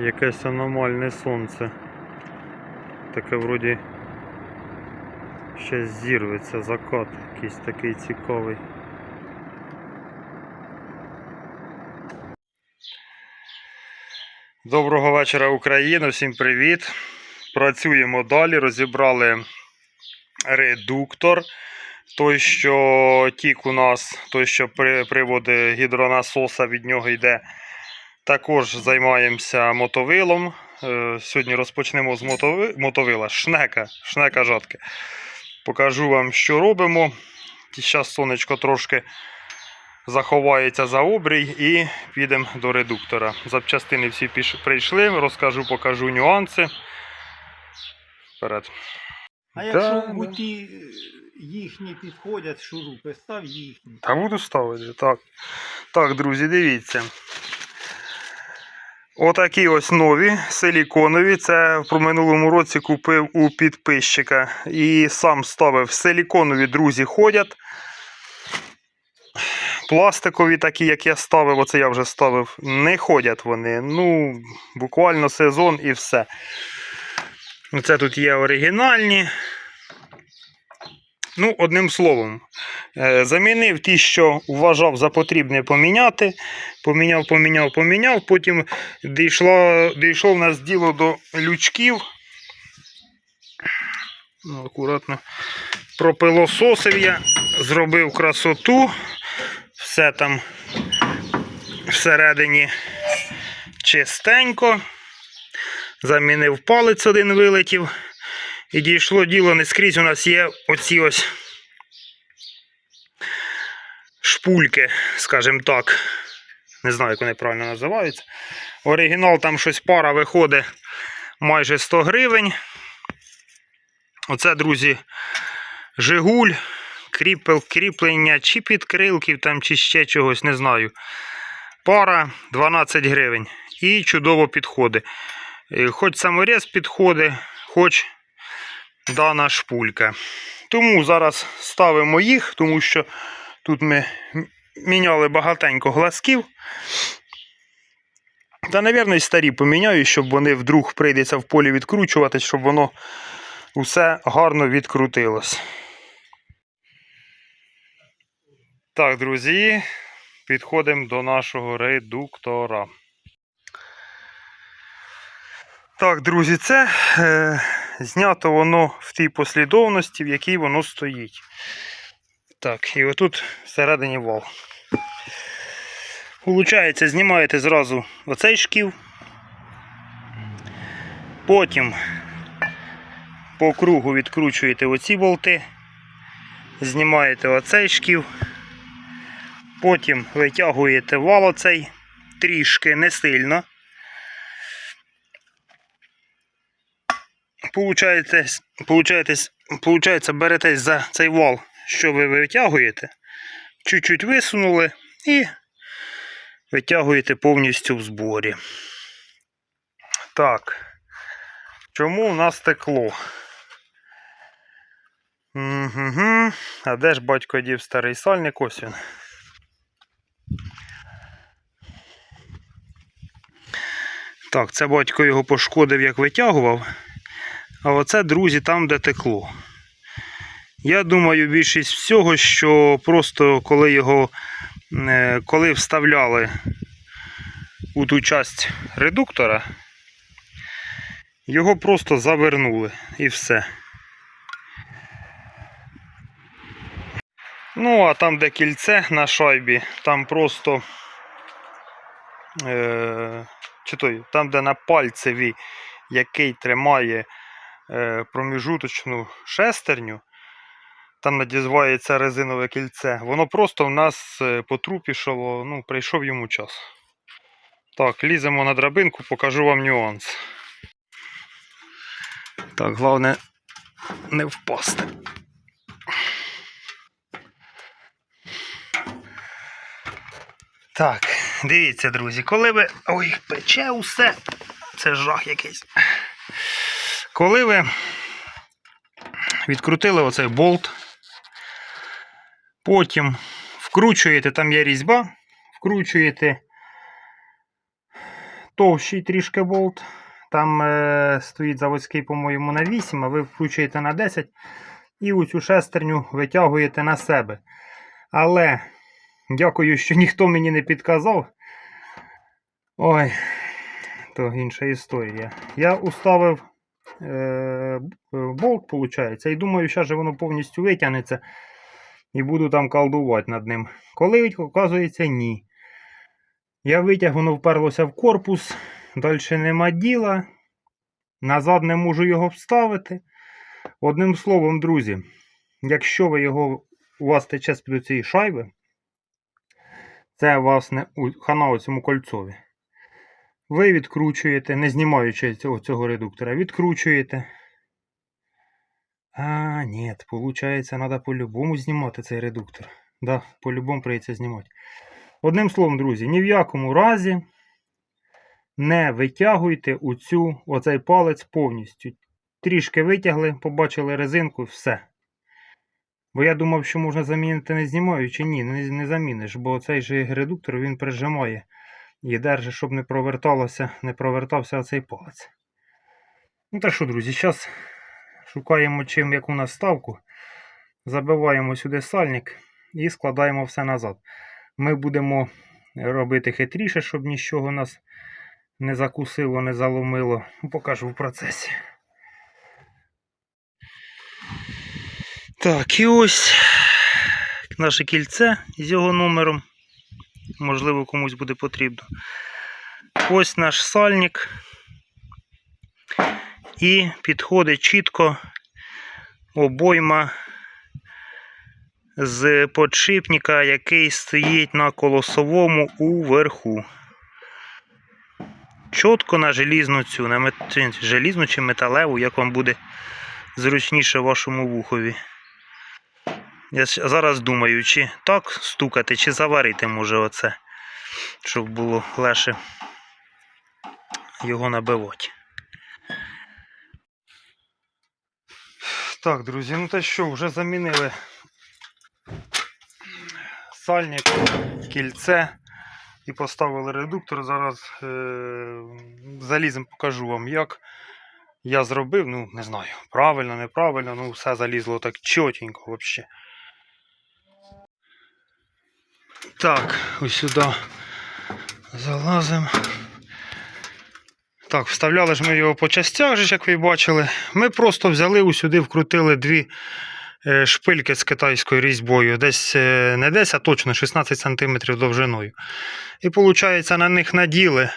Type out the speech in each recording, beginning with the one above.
Якесь аномальне сонце. Таке вроді ще зірветься закат якийсь такий цікавий. Доброго вечора, Україна! Всім привіт! Працюємо далі. Розібрали редуктор. Той, що тік у нас, той, що при, приводи гідронасоса від нього йде. Також займаємося мотовилом. Е, Сьогодні розпочнемо з мотови... мотовила. Шнека, шнека жатки. Покажу вам, що робимо. Зараз сонечко трошки заховається за обрій і підемо до редуктора. Запчастини всі піш... прийшли, розкажу, покажу нюанси. Вперед. А якщо да. да. ті е, їхні підходять, шурупи, став їхні. Та буду ставити. Так. Так, друзі, дивіться. Отакі ось нові силіконові. Це в минулому році купив у підписчика. І сам ставив силіконові, друзі, ходять. Пластикові, такі, як я ставив, оце я вже ставив, не ходять вони. Ну, буквально сезон і все. Це тут є оригінальні. Ну, одним словом, е, замінив ті, що вважав за потрібне поміняти. Поміняв, поміняв, поміняв. Потім дійшло, дійшло в нас діло до лючків. Ну, акуратно. Пропилососив я, зробив красоту. Все там всередині чистенько. Замінив палець один вилетів. І дійшло діло не скрізь у нас є оці ось шпульки, скажімо так. Не знаю, як вони правильно називаються. Оригінал там щось пара виходить майже 100 гривень. Оце, друзі, Жигуль, кріпел, кріплення чи підкрилків там, чи ще чогось, не знаю. Пара 12 гривень. І чудово підходить. Е, Хоч саморез підходить, хоч дана шпулька. Тому зараз ставимо їх, тому що тут ми міняли багатенько глазків. Та, і старі поміняю, щоб вони вдруг прийдеться в полі відкручувати, щоб воно усе гарно відкрутилось. Так, друзі, підходимо до нашого редуктора. Так, друзі, це е, знято воно в тій послідовності, в якій воно стоїть. Так, і отут всередині вал. Получається, знімаєте зразу оцей шків. Потім по кругу відкручуєте оці болти. Знімаєте оцей шків. Потім витягуєте вал оцей трішки, не сильно. Получається, беретесь за цей вал, що ви витягуєте, чуть-чуть висунули і витягуєте повністю в зборі. Так. Чому в нас текло? Угу. А де ж батько дів старий сальник? Ось він. Так, це батько його пошкодив, як витягував. А оце, друзі, там, де текло. Я думаю, більшість всього, що просто коли його е, коли вставляли у ту часть редуктора, його просто завернули і все. Ну, а там, де кільце на шайбі, там просто. Е, чи той, там, де на пальцеві, який тримає проміжуточну шестерню, там надівається резинове кільце, воно просто в нас е, потрупішало, ну, прийшов йому час. Так, ліземо на драбинку, покажу вам нюанс. Так, головне не впасти. Так, дивіться, друзі, коли ви. Ой, пече усе. Це жах якийсь. Коли ви відкрутили оцей болт, потім вкручуєте, там є різьба, вкручуєте товщий трішки болт. Там е, стоїть заводський, по-моєму, на 8, а ви вкручуєте на 10 і оцю шестерню витягуєте на себе. Але дякую, що ніхто мені не підказав. Ой, то інша історія. Я уставив болт, виходить, і думаю, що воно повністю витягнеться і буду там колдувати над ним. Коли оказується, ні. Я витяг, воно вперлося в корпус, далі нема діла. Назад не можу його вставити. Одним словом, друзі, якщо ви його, у вас тече з-під цієї шайби, це власне у, хана у цьому кольцові. Ви відкручуєте, не знімаючи цього, цього редуктора, відкручуєте. А, ні, виходить, треба по-любому знімати цей редуктор. Да, по-любому прийдеться знімати. Одним словом, друзі, ні в якому разі не витягуйте оцю, оцей палець повністю. Трішки витягли, побачили резинку, все. Бо я думав, що можна замінити не знімаючи. Ні, не, не заміниш, бо цей же редуктор він прижимає і держить, щоб не проверталося, не провертався цей палець. Ну та що, друзі, зараз шукаємо чим яку наставку, забиваємо сюди сальник і складаємо все назад. Ми будемо робити хитріше, щоб нічого нас не закусило, не заломило. Ну, Покажу в процесі. Так, і ось наше кільце з його номером. Можливо, комусь буде потрібно. Ось наш сальник. І підходить чітко обойма з подшипника, який стоїть на колосовому уверху. Чітко на желізну цю, на мет... желізну чи металеву, як вам буде зручніше вашому вухові. Я зараз думаю, чи так стукати, чи заварити може оце, щоб було легше його набивати. Так, друзі, ну та що, вже замінили сальник, кільце і поставили редуктор. Зараз е- залізом покажу вам, як я зробив. Ну, не знаю, правильно, неправильно, ну все залізло так чотенько взагалі. Так, ось сюди залазимо. Так, вставляли ж ми його по частях, ж, як ви бачили. Ми просто взяли усюди, вкрутили дві е, шпильки з китайською різьбою. Десь е, не десь, а точно 16 см довжиною. І виходить, на них наділи.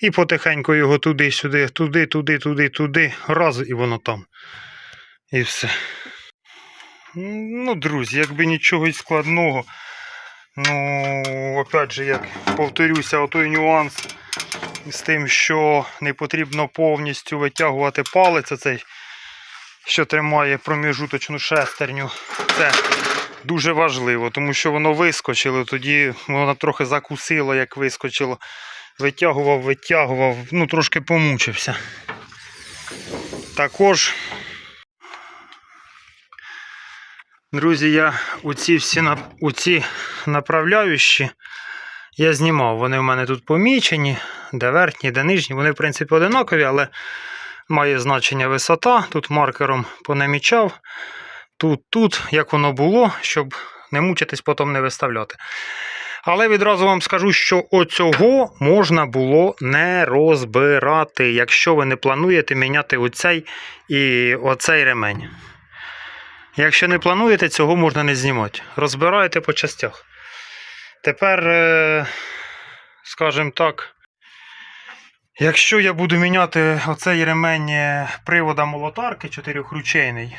І потихеньку його туди-сюди, туди, туди, туди, туди. Раз і воно там. І все. Ну, друзі, якби нічого складного. Ну, опять же, як повторюся, отой нюанс з тим, що не потрібно повністю витягувати палець, оцей, що тримає проміжуточну шестерню. Це дуже важливо, тому що воно вискочило, тоді воно трохи закусило, як вискочило. Витягував, витягував, ну трошки помучився. Також, друзі, я оці всі нап- оці направляючі я знімав. Вони в мене тут помічені, де верхні, де нижні. Вони, в принципі, одинакові, але має значення висота. Тут маркером понамічав. Тут, тут, як воно було, щоб не мучитись, потім не виставляти. Але відразу вам скажу, що оцього можна було не розбирати, якщо ви не плануєте міняти оцей і оцей ремень. Якщо не плануєте, цього можна не знімати. Розбираєте по частях. Тепер, е, скажімо так, якщо я буду міняти оцей ремень е, привода молотарки чотирьохручейний,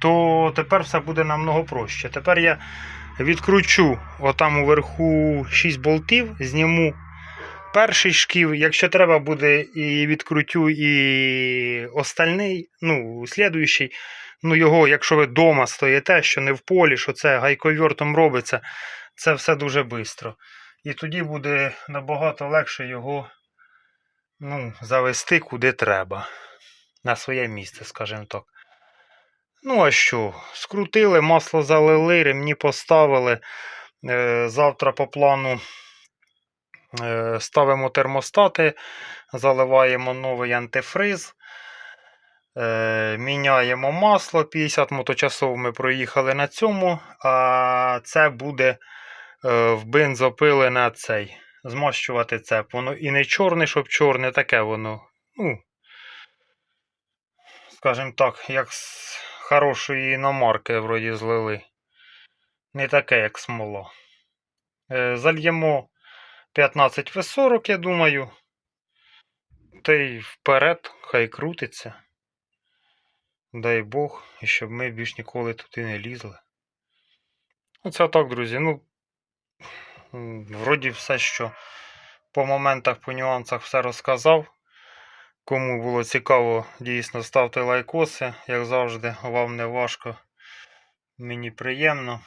то тепер все буде намного проще. Тепер я відкручу отам уверху 6 болтів, зніму перший шків. Якщо треба буде, і відкрутю і остальний, ну, слідуючий. Ну, його, якщо ви вдома стоїте, що не в полі, що це гайковертом робиться, це все дуже швидко. І тоді буде набагато легше його ну, завести куди треба. На своє місце, скажімо так. Ну, а що? Скрутили, масло залили, ремні поставили. Е, завтра по плану Е, Ставимо термостати, заливаємо новий антифриз. Е, Міняємо масло. 50 моточасов ми проїхали на цьому, а це буде е, в бензопили на цей. Змащувати цеп. Воно і не чорне, щоб чорне, таке воно. Ну, скажімо так, як з хорошої іномарки вроді злили. Не таке, як смола. Е, Зальємо 15 В40, я думаю. Та й вперед, хай крутиться. Дай Бог, і щоб ми більш ніколи туди не лізли. Оце так, друзі. Ну, вроді все, що по моментах, по нюансах все розказав. Кому було цікаво, дійсно ставте лайкоси, як завжди, вам не важко. Мені приємно.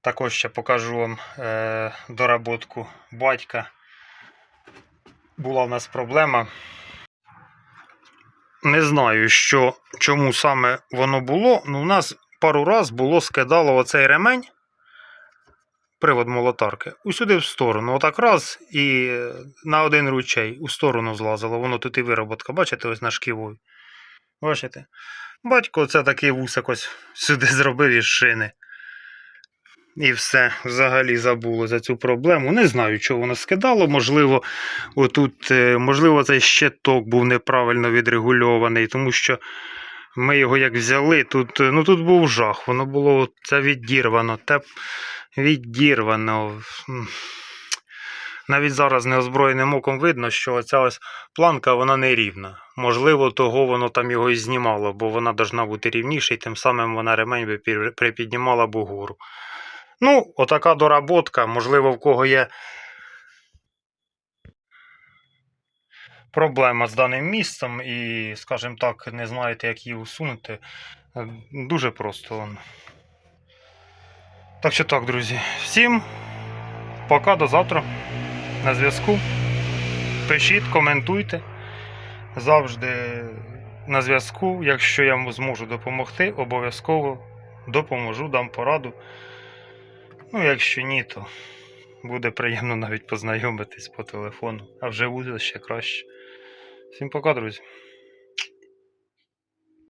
Також ще покажу вам е, доработку батька. Була в нас проблема. Не знаю, що, чому саме воно було. Ну, у нас пару раз було скидало оцей ремень, привод молотарки, усюди в сторону. Отак раз і на один ручей у сторону злазило. Воно тут і вироботка, бачите, ось на шківою. Бачите? Батько це такий вусик ось сюди зробив із шини. І все, взагалі забуло за цю проблему. Не знаю, чого воно скидало. Можливо, отут, е, можливо, цей щиток був неправильно відрегульований, тому що ми його як взяли, тут, е, ну, тут був жах, воно було це віддірвано, те віддірвано. М. Навіть зараз неозброєним оком видно, що ця ось планка вона не. Можливо, того воно там його і знімало, бо вона должна бути рівніша, і тим самим вона ремень би припіднімала б угору. Ну, отака доработка. Можливо, в кого є проблема з даним місцем і, скажімо так, не знаєте, як її усунути. Е, Дуже просто. Так що так, друзі. Всім пока до завтра. На зв'язку. Пишіть, коментуйте. Завжди на зв'язку. Якщо я зможу допомогти, обов'язково допоможу, дам пораду. Ну, якщо ні, то буде приємно навіть познайомитись по телефону. А вже буде ще краще. Всім пока, друзі.